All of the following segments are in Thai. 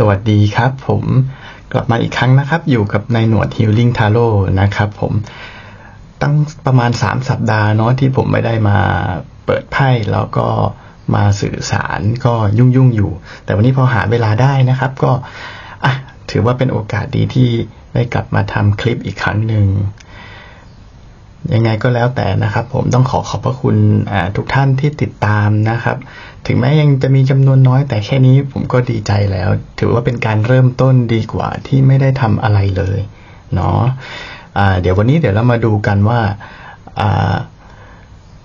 สวัสดีครับผมกลับมาอีกครั้งนะครับ อยู่กับนายหนวด Healing Tarot นะครับผมตั้งประมาณ 3 สัปดาห์เนาะที่ผมไม่ได้มาเปิดไพ่แล้วก็มาสื่อสารก็ยุ่งยุ่งอยู่ แต่วันนี้พอหาเวลาได้นะครับ ก็อะถือว่าเป็นโอกาสดีที่ได้กลับมาทำคลิปอีกครั้งหนึ่งยังไงก็แล้วแต่นะครับ ผมต้องขอขอบพระคุณทุกท่านที่ติดตามนะครับ ถึงแม้ยังจะมีจำนวนน้อยแต่แค่นี้ผมก็ดีใจแล้ว ถือว่าเป็นการเริ่มต้นดีกว่าที่ไม่ได้ทำอะไรเลยเนาะอ่าเดี๋ยววันนี้เดี๋ยวเรามาดูกันว่า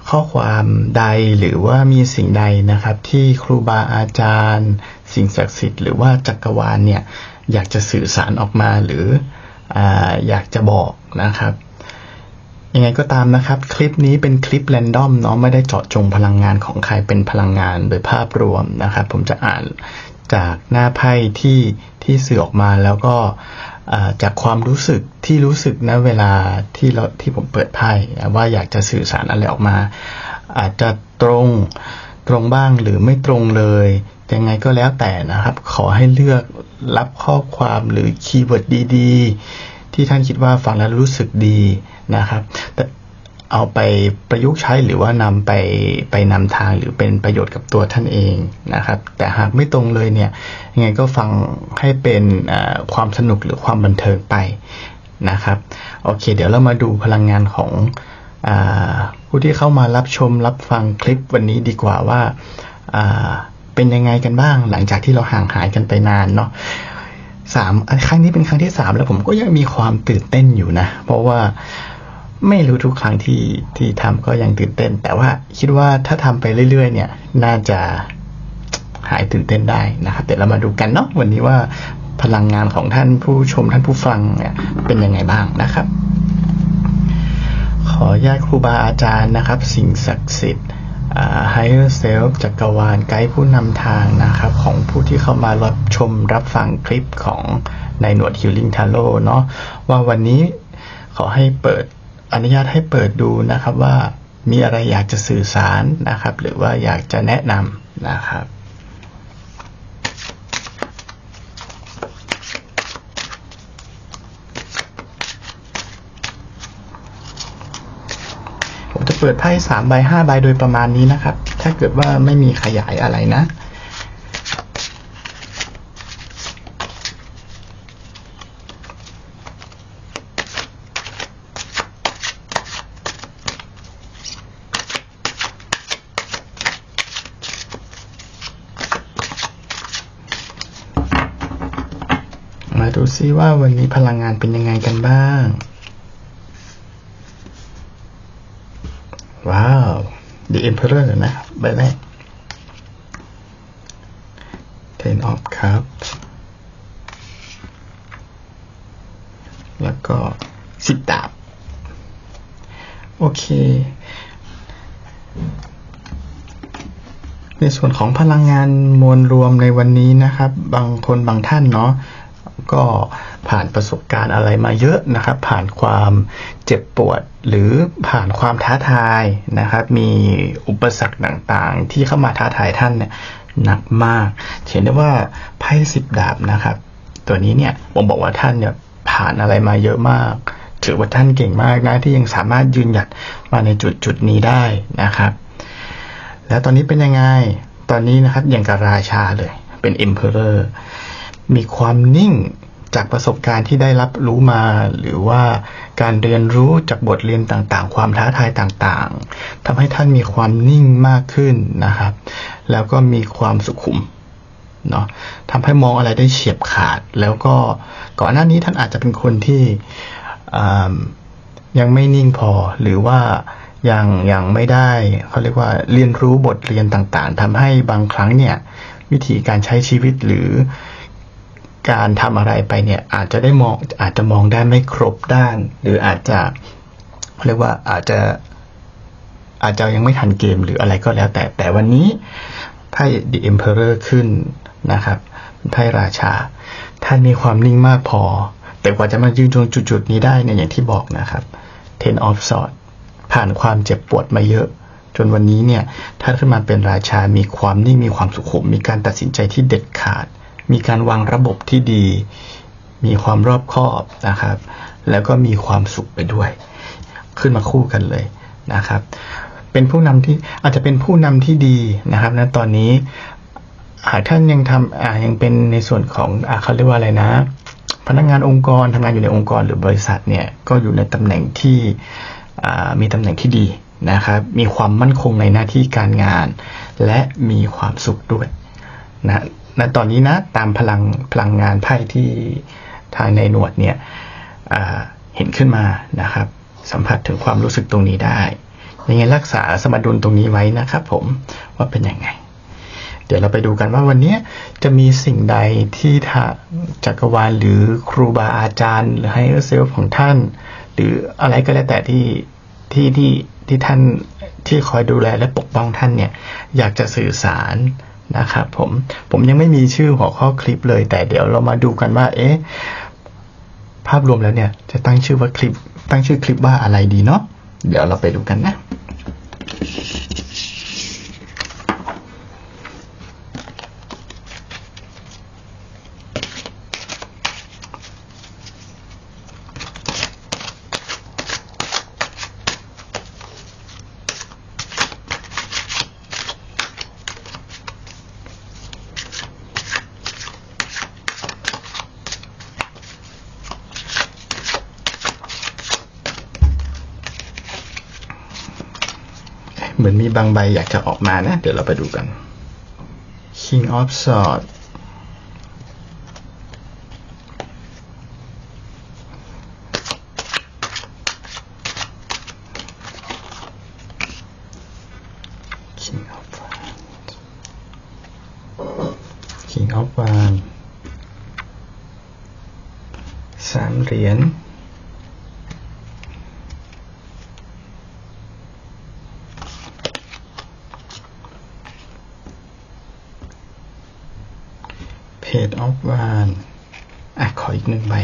ข้อความใดหรือว่ามีสิ่งใดนะครับ ที่ครูบาอาจารย์ สิ่งศักดิ์สิทธิ์หรือว่าจักรวาลเนี่ยอยากจะสื่อสารออกมาหรือออยากจะบอกนะครับ ยังไงก็ตามนะครับ คลิปนี้เป็นคลิปแรนดอมเนาะไม่ได้เจาะจงพลังงานของใครเป็นพลังงานโดยภาพรวมนะครับ ผมจะอ่านจากหน้าไพ่ที่ที่สื่อออกมาแล้วก็จากความรู้สึกที่รู้สึกนะเวลาที่เราที่ผมเปิดไพ่ว่าอยากจะสื่อสารอะไรออกมา อาจจะตรงตรงบ้างหรือไม่ตรงเลยยังไงก็แล้วแต่นะครับ ขอให้เลือกรับข้อความหรือคีย์เวิร์ดดี ๆ ที่ท่านคิดว่าฟังแล้วรู้สึกดี นะครับเอาไปประยุกต์ใช้หรือว่านำไปไปนำทางหรือเป็นประโยชน์กับตัวท่านเองนะครับ แต่หากไม่ตรงเลยเนี่ยยังไงก็ฟังให้เป็นความสนุกหรือความบันเทิงไปนะครับโอเค เดี๋ยวเรามาดูพลังงานของอผู้ที่เข้ามารับชมรับฟังคลิปวันนี้ดีกว่าว่าาเป็นยังไงกันบ้าง หลังจากที่เราห่างหายกันไปนานเนาะสามครั้งนี้เป็นครั้งที่สามแล้วผมก็ยังมีความตื่นเต้นอยู่นะ เพราะว่า ไม่รู้ทุกครั้งที่ที่ทำก็ยังตื่นเต้น แต่ว่าคิดว่าถ้าทำไปเรื่อย ๆ เนี่ย น่าจะหายตื่นเต้นได้นะครับเดี๋ยวเรามาดูกันเนาะวันนี้ว่าพลังงานของท่านผู้ชมท่านผู้ฟังเนี่ยเป็นยังไงบ้างนะครับ ขอญาตครูบาอาจารย์นะครับ สิ่งศักดิ์สิทธิ์อ่า higher self จักรวาลไกด์ผู้นำทางนะครับ ของผู้ที่เข้ามารับชมรับฟังคลิปของในหนวด Healing Tarot เนาะว่าวันนี้ขอให้เปิด อนุญาตให้เปิดดูนะครับว่ามีอะไรอยากจะสื่อสารนะครับ หรือว่าอยากจะแนะนำนะครับผมจะเปิดไพ่สามใบห้าใบโดยประมาณนี้นะครับ ถ้าเกิดว่าไม่มีขยายอะไรนะ ดูซิว่าวันนี้พลังงานเป็นยังไงกันบ้าง ว้าว The Emperor นะครับใบแรก Ten of Cups แล้วก็สิบดาบ โอเค ในส่วนของพลังงานมวลรวมในวันนี้นะครับ บางคนบางท่านเนาะ ก็ผ่านประสบการณ์อะไรมาเยอะนะครับ ผ่านความเจ็บปวดหรือผ่านความท้าทายนะครับ มีอุปสรรคต่างๆ ที่เข้ามาท้าทายท่านเนี่ยหนักมาก เห็นได้ว่าไพ่สิบดาบนะครับ ตัวนี้เนี่ยผมบอกว่าท่านเนี่ยผ่านอะไรมาเยอะมากถือว่าท่านเก่งมากนะที่ยังสามารถยืนหยัดมาในจุดจุดนี้ได้นะครับ แล้วตอนนี้เป็นยังไง ตอนนี้นะครับอย่างกับราชาเลย เป็น Emperor มีความนิ่งจากประสบการณ์ที่ได้รับรู้มา หรือว่าการเรียนรู้จากบทเรียนต่างๆ ความท้าทายต่างๆทำให้ท่านมีความนิ่งมากขึ้นนะครับ แล้วก็มีความสุขุมเนาะทำให้มองอะไรได้เฉียบขาด แล้วก็ก่อนหน้านี้ท่านอาจจะเป็นคนที่ยังไม่นิ่งพอหรือว่ายังยังไม่ได้เขาเรียกว่าเรียนรู้บทเรียนต่างๆทำให้บางครั้งเนี่ยวิธีการใช้ชีวิตหรือ การทำอะไรไปเนี่ยอาจจะได้มองอาจจะมองได้ไม่ครบด้าน หรืออาจจะเรียกว่าอาจจะอาจจะยังไม่ทันเกมหรืออะไรก็แล้ว แต่แต่วันนี้ไพ่ The Emperor ขึ้นนะครับเป็นไพ่ราชา ท่านมีความนิ่งมากพอ แต่กว่าจะมายืนตรงจุดๆนี้ได้เนี่ยอย่างที่บอกนะครับ Ten of Swords ผ่านความเจ็บปวดมาเยอะ จนวันนี้เนี่ยท่านขึ้นมาเป็นราชา มีความนิ่งมีความสุขุมมีการตัดสินใจที่เด็ดขาด มีการวางระบบที่ดี มีความรอบคอบนะครับ แล้วก็มีความสุขไปด้วย ขึ้นมาคู่กันเลยนะครับ เป็นผู้นำที่อาจจะเป็นผู้นำที่ดีนะครับณตอนนี้หากท่านยังทำอ่ายังเป็นในส่วนของอ่าเขาเรียกว่าอะไรนะ พนักงานองค์กรทำงานอยู่ในองค์กรหรือบริษัทเนี่ยก็อยู่ในตำแหน่งที่มีตำแหน่งที่ดีนะครับ มีความมั่นคงในหน้าที่การงาน และมีความสุขด้วยนะ ณตอนนี้นะตามพลังพลังงานไพ่ที่ทางในหนวดเนี่ยเห็นขึ้นมานะครับ สัมผัสถึงความรู้สึกตรงนี้ได้ยังไงรักษาสมดุลตรงนี้ไว้นะครับผมว่าเป็นยังไง เดี๋ยวเราไปดูกันว่าวันนี้จะมีสิ่งใดที่ทาจักรวาลหรือครูบาอาจารย์ หรือให้เซลของท่าน หรืออะไรก็แล้วแต่ที่ที่ที่ที่ท่านที่คอยดูแลและปกป้องท่านเนี่ยอยากจะสื่อสาร นะครับผมผมยังไม่มีชื่อหัวข้อคลิปเลย แต่เดี๋ยวเรามาดูกันว่า เอ๊ะภาพรวมแล้วเนี่ยจะตั้งชื่อว่าคลิป ตั้งชื่อคลิปว่าอะไรดีเนาะเดี๋ยวเราไปดูกันนะ มือนมีบางใบอยากจะออกมานะ เดี๋ยวเราไปดูกัน King of Swords คิง of Wands King of Wands สามเหรียญ เพจออฟวานอะขออีกหนึ่งใบ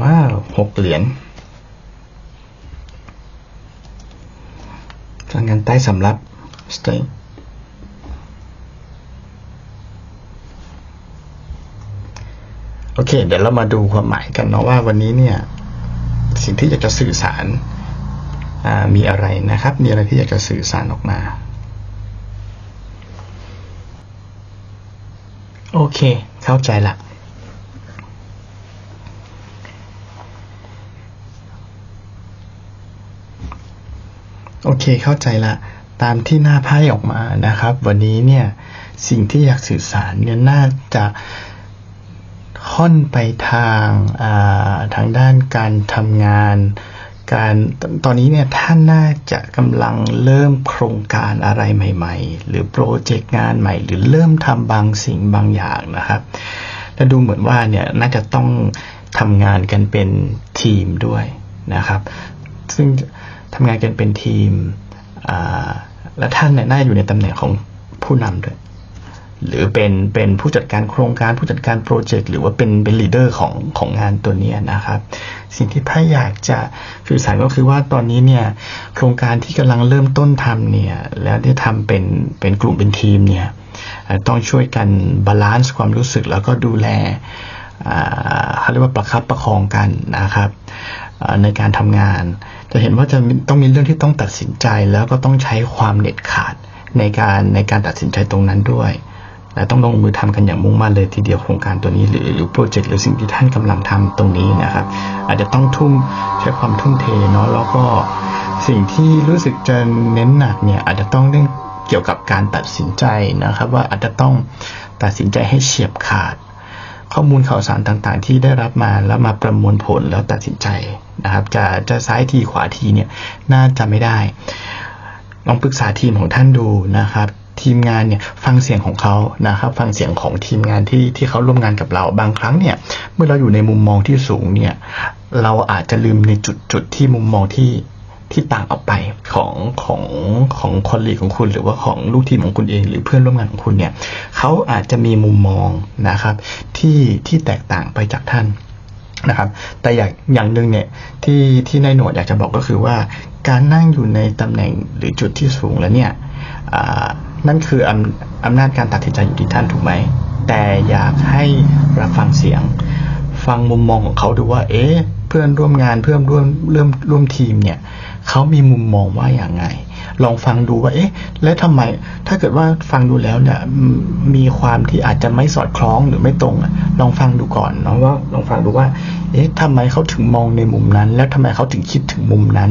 ว้าวหกเหรียญการงานใต้สำรับสเต n โอเค เดี๋ยวเรามาดูความหมายกันเนาะว่าวันนี้เนี่ย สิ่งที่อยากจะสื่อสาร มีอะไรนะครับ มีอะไรที่อยากจะสื่อสารออกมา โอเค เข้าใจละโอเคเข้าใจละตามที่หน้าไพ่ออกมานะครับ วันนี้เนี่ยสิ่งที่อยากสื่อสารเนี่ยน่าจะค่อนไปทางาทางด้านการทำงาน การตอนนี้เนี่ยท่านน่าจะกำลังเริ่มโครงการอะไรใหม่ ๆ หรือโปรเจกต์งานใหม่ หรือเริ่มทำบางสิ่งบางอย่างนะครับ และดูเหมือนว่าเนี่ยน่าจะต้องทำงานกันเป็นทีมด้วยนะครับ ซึ่งทำงานกันเป็นทีมและท่านเนี่ยน่าอยู่ในตำแหน่งของผู้นำด้วย หรือเป็นเป็นผู้จัดการโครงการผู้จัดการโปรเจกต์หรือว่าเป็นเป็นลีดเดอร์ของของงานตัวนี้นะครับ สิ่งที่พ่อยากจะสื่อสารก็คือว่าตอนนี้เนี่ยโครงการที่กำลังเริ่มต้นทำเนี่ยแล้วได้ทำเป็นเป็นกลุ่มเป็นทีมเนี่ยต้องช่วยกันบาลานซ์ความรู้สึกแล้วก็ดูแลเขาเรียกว่าประคับประคองกันนะครับในการทำงาน จะเห็นว่าจะต้องมีเรื่องที่ต้องตัดสินใจแล้วก็ต้องใช้ความเด็ดขาดในการในการตัดสินใจตรงนั้นด้วย และต้องลงมือทำกันอย่างมุ่งมั่นเลยทีเดียวโครงการตัวนี้หรือหรือโปรเจกต์หรือสิ่งที่ท่านกำลังทำตรงนี้นะครับ อาจจะต้องทุ่มใช้ความทุ่มเทเนาะแล้วก็สิ่งที่รู้สึกจะเน้นหนักเนี่ยอาจจะต้องเรื่องเกี่ยวกับการตัดสินใจนะครับ ว่าอาจจะต้องตัดสินใจให้เฉียบขาด ข้อมูลข่าวสารต่างๆ ที่ได้รับมาแล้วมาประมวลผลแล้วตัดสินใจนะครับ จะจะซ้ายทีขวาทีเนี่ยน่าจะไม่ได้ลองปรึกษาทีมของท่านดูนะครับ ทีมงานเนี่ยฟังเสียงของเขานะครับฟังเสียงของทีมงานที่ที่เขาร่วมงานกับเราบางครั้งเนี่ยเมื่อเราอยู่ในมุมมองที่สูงเนี่ยเราอาจจะลืมในจุดจุดที่มุมมองที่ที่ต่างออกไปของของของคอลลีของคุณ หรือว่าของลูกทีมของคุณเอง หรือเพื่อนร่วมงานของคุณเนี่ยเขาอาจจะมีมุมมองนะครับที่ที่แตกต่างไปจากท่านนะครับ แต่อย่างอย่างหนึ่งเนี่ยที่ที่นายหนวดอยากจะบอกก็คือว่า การนั่งอยู่ในตำแหน่งหรือจุดที่สูงแล้วเนี่ย นั่นคืออำอำนาจการตัดสินใจอยู่ที่ท่านถูกไหม แต่อยากให้รับฟังเสียง ฟังมุมมองของเขาดูว่า เอ๊ะ เพื่อนร่วมงานเพื่อนร่วมเริ่มร่วมทีมเนี่ยเขามีมุมมองว่าอย่างไง ลองฟังดูว่า เอ๊ะ แล้วทำไม ถ้าเกิดว่าฟังดูแล้วเนี่ย มีความที่อาจจะไม่สอดคล้องหรือไม่ตรง ลองฟังดูก่อนเนาะว่า ลองฟังดูว่า เอ๊ะทำไมเขาถึงมองในมุมนั้น แล้วทำไมเขาถึงคิดถึงมุมนั้น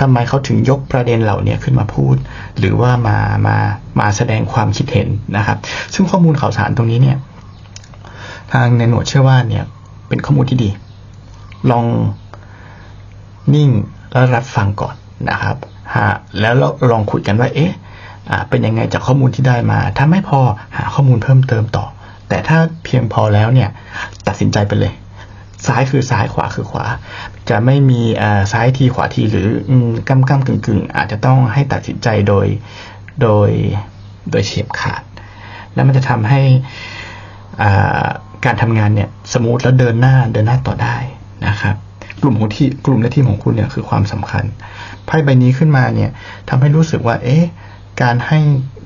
ทำไมเขาถึงยกประเด็นเหล่านี้ขึ้นมาพูด หรือว่ามามามาแสดงความคิดเห็นนะครับ ซึ่งข้อมูลข่าวสารตรงนี้เนี่ยทางในหนวดเชื่อว่าเนี่ยเป็นข้อมูลที่ดี ลองนิ่งแล้วรับฟังก่อนนะครับฮะแล้วลองคุยกันว่าเอ๊ะเป็นยังไงจากข้อมูลที่ได้มา ถ้าไม่พอหาข้อมูลเพิ่มเติมต่อ แต่ถ้าเพียงพอแล้วเนี่ยตัดสินใจไปเลย ซ้ายคือซ้ายขวาคือขวา จะไม่มีอ่าซ้ายทีขวาทีหรืออืมกำกำกึ่งกึ่งอาจจะต้องให้ตัดสินใจโดยโดยโดยเฉียบขาด แล้วมันจะทำให้อ่าการทำงานเนี่ยสมูทแล้วเดินหน้าเดินหน้าต่อได้นะครับ กลุ่มของที่กลุ่มและทีมของคุณเนี่ยคือความสำคัญไพ่ใบนี้ขึ้นมาเนี่ยทำให้รู้สึกว่า เอ๊ะการให้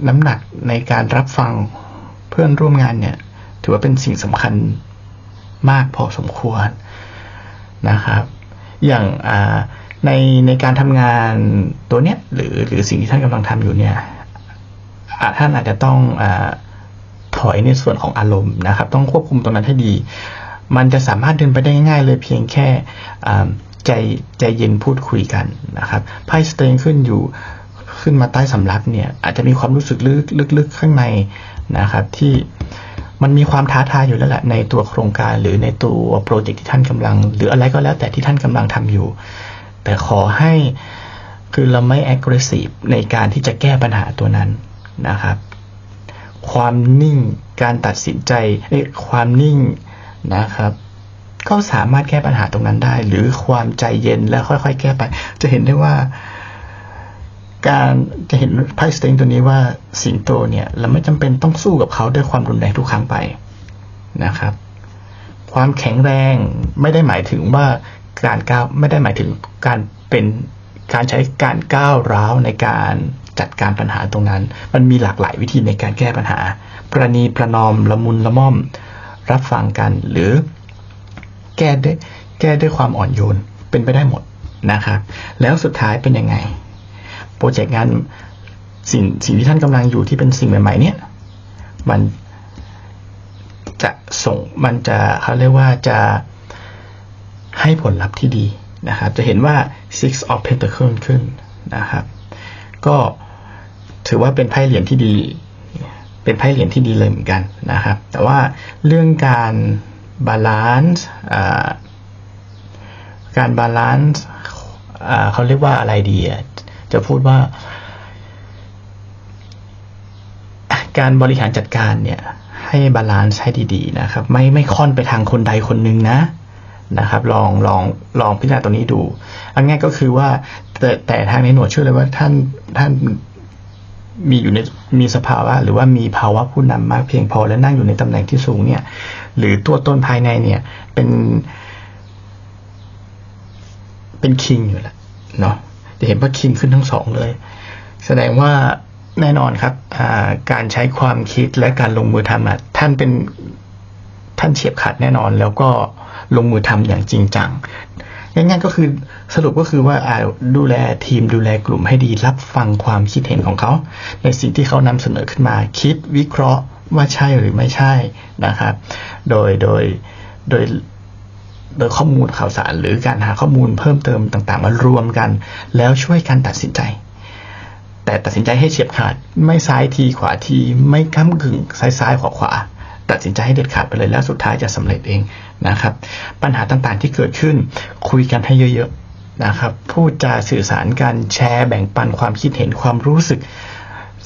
น้ำหนักในการรับฟังเพื่อนร่วมงานเนี่ย ถือว่าเป็นสิ่งสำคัญ มากพอสมควรนะครับ อย่างในในการทำงานตัวเนี้ยหรือหรือสิ่งที่ท่านกำลังทำอยู่เนี่ยท่านอาจจะต้องอถอยในส่วนของอารมณ์นะครับ ต้องควบคุมตรงนั้นให้ดี มันจะสามารถเดินไปได้ง่ายๆเลยเพียงแค่ใจใจเย็นพูดคุยกันนะครับไพ่สเตงขึ้นอยู่ขึ้นมาใต้สำรับเนี่ยอาจจะมีความรู้สึกลึกลึกๆข้างในนะครับที่ มันมีความท้าทายอยู่แล้วแหละในตัวโครงการหรือในตัวโปรเจกต์ที่ท่านกำลัง หรืออะไรก็แล้วแต่ที่ท่านกำลังทำอยู่ แต่ขอให้คือเราไม่ aggressive ในการที่จะแก้ปัญหาตัวนั้นนะครับ ความนิ่งการตัดสินใจเอ้ยความนิ่งนะครับ ก็สามารถแก้ปัญหาตรงนั้นได้ หรือความใจเย็นแล้วค่อยๆ แก้ไป จะเห็นได้ว่า การจะเห็นไพ่สเต็งตัวนี้ว่าสิงโตเนี่ยเราไม่จำเป็นต้องสู้กับเขาด้วยความรุนแรงทุกครั้งไปนะครับ ความแข็งแรงไม่ได้หมายถึงว่าการก้าวไม่ได้หมายถึงการเป็นการใช้การก้าวร้าวในการจัดการปัญหาตรงนั้น มันมีหลากหลายวิธีในการแก้ปัญหา ประนีประนอมละมุนละม่อม รับฟังกันหรือแก้ด้วยแก้ด้วยความอ่อนโยนเป็นไปได้หมดนะครับ แล้วสุดท้ายเป็นยังไง โปรเจกต์งานสิ่งสิ่งที่ท่านกำลังอยู่ที่เป็นสิ่งใหม่ๆเนี่ยมันจะส่งมันจะเขาเรียกว่าจะให้ผลลัพธ์ที่ดีนะครับจะเห็นว่า six of pentacle ขึ้นนะครับ ก็ถือว่าเป็นไพ่เหรียญที่ดี เป็นไพ่เหรียญที่ดีเลยเหมือนกันนะครับ แต่ว่าเรื่องการบาลานซ์การบาลานซ์เขาเรียกว่าอะไรดีอะ จะพูดว่า การบริหารจัดการเนี่ยให้บาลานซ์ให้ดีๆนะครับ ไม่ไม่ค่อนไปทางคนใดคนหนึ่งนะนะครับ ลองลองลองพิจารณาตัวนี้ดูอันง่ายก็คือว่าแต่แต่ทางในหน่วยเชื่อเลยว่าท่านท่านมีอยู่ในมีสภาวะ หรือว่ามีภาวะผู้นำมากเพียงพอและนั่งอยู่ในตำแหน่งที่สูงเนี่ย หรือตัวตนภายในเนี่ย เป็น เป็นคิงอยู่แล้วเนาะ จะเห็นว่าคิงขึ้นทั้งสองเลย แสดงว่าแน่นอนครับการใช้ความคิดและการลงมือทำอะท่านเป็นท่านเฉียบขาดแน่นอน แล้วก็ลงมือทำอย่างจริงจังง่ายๆก็คือสรุปก็คือว่าดูแลทีมดูแลกลุ่มให้ดีรับฟังความคิดเห็นของเขา ในสิ่งที่เขานำเสนอขึ้นมา คิดวิเคราะห์ว่าใช่หรือไม่ใช่นะครับ โดยโดยโดย โดยข้อมูลข่าวสารหรือการหาข้อมูลเพิ่มเติมต่างๆ มารวมกัน แล้วช่วยกันตัดสินใจ แต่ตัดสินใจให้เฉียบขาดไม่ซ้ายทีขวาทีไม่ก้ากึ่งซ้ายซ้ายขวาขวาตัดสินใจให้เด็ดขาดไปเลยแล้วสุดท้ายจะสำเร็จเองนะครับ ปัญหาต่างๆที่เกิดขึ้นคุยกันให้เยอะๆนะครับพูดจาสื่อสารกันแชร์แบ่งปันความคิดเห็นความรู้สึก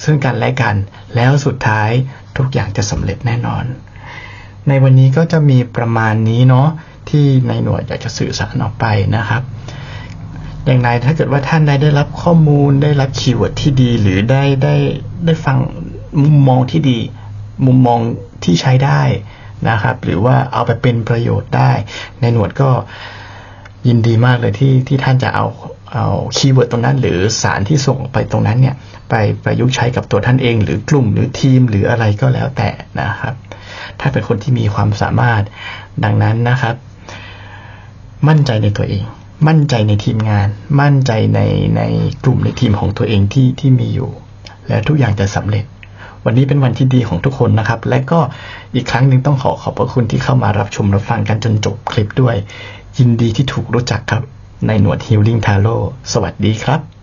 ซึ่งกันและกัน แล้วสุดท้ายทุกอย่างจะสำเร็จแน่นอน ในวันนี้ก็จะมีประมาณนี้เนาะ ที่ในหน่วยอยากจะสื่อสารออกไปนะครับ อย่างไรถ้าเกิดว่าท่านได้ได้รับข้อมูลได้รับคีย์เวิร์ดที่ดี หรือได้ได้ได้ฟังมุมมองที่ดี มุมมองที่ใช้ได้นะครับ หรือว่าเอาไปเป็นประโยชน์ได้ ในหน่วดก็ยินดีมากเลยที่ที่ท่านจะเอาเอาคีย์เวิร์ดตรงนั้น หรือสารที่ส่งไปตรงนั้นเนี่ยไปประยุกต์ใช้กับตัวท่านเอง หรือกลุ่มหรือทีมหรืออะไรก็แล้วแต่นะครับ ถ้าเป็นคนที่มีความสามารถดังนั้นนะครับ มั่นใจในตัวเอง มั่นใจในทีมงาน มั่นใจในในกลุ่มในทีมของตัวเองที่ที่มีอยู่ และทุกอย่างจะสำเร็จ วันนี้เป็นวันที่ดีของทุกคนนะครับ และก็อีกครั้งหนึ่งต้องขอขอบพระคุณที่เข้ามารับชมรับฟังกันจนจบคลิปด้วย ยินดีที่ถูกรู้จักครับในหนวดฮิลลิ่งทาโร่สวัสดีครับ